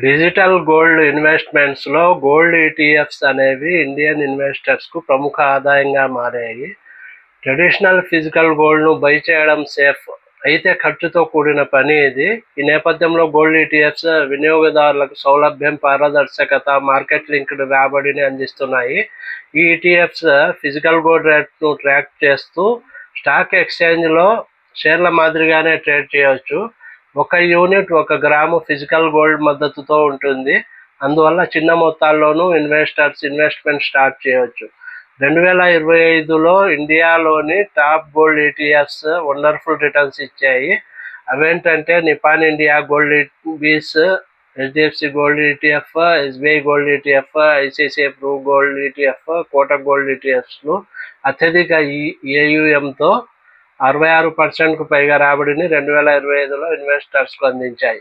Digital gold ఇన్వెస్ట్మెంట్స్లో gold ETFs అనేవి Indian ఇన్వెస్టర్స్కు ప్రముఖ ఆదాయంగా మారాయి. ట్రెడిషనల్ ఫిజికల్ గోల్డ్ను బై చేయడం సేఫ్ అయితే ఖర్చుతో కూడిన పని ఇది. ఈ నేపథ్యంలో గోల్డ్ ఈటీఎఫ్స్ వినియోగదారులకు సౌలభ్యం పారదర్శకత మార్కెట్ లింక్డ్ రాబడిని అందిస్తున్నాయి. ఈ ఈటీఎఫ్స్ ఫిజికల్ గోల్డ్ రేట్ను ట్రాక్ చేస్తూ స్టాక్ ఎక్స్చేంజ్లో షేర్ల మాదిరిగానే ట్రేడ్ చేయవచ్చు ఒక యూనిట్ ఒక గ్రాము ఫిజికల్ గోల్డ్ మద్దతుతో ఉంటుంది. అందువల్ల చిన్న మొత్తాల్లోనూ ఇన్వెస్టర్స్ ఇన్వెస్ట్మెంట్ స్టార్ట్ చేయవచ్చు రెండు వేల ఇరవై ఐదులో ఇండియాలోని top gold ETFs wonderful returns ఇచ్చాయి. అవేంటంటే Nippon India gold BeES HDFC gold ETF SBI gold ETF ICICI Pru gold ETF Kotak gold ఈటీఎఫ్స్లు అత్యధిక ఏయుఎంతో అరవై ఆరు పర్సెంట్కు పైగా రాబడిని రెండు వేల ఇరవై ఐదులో ఇన్వెస్టర్స్కు అందించాయి.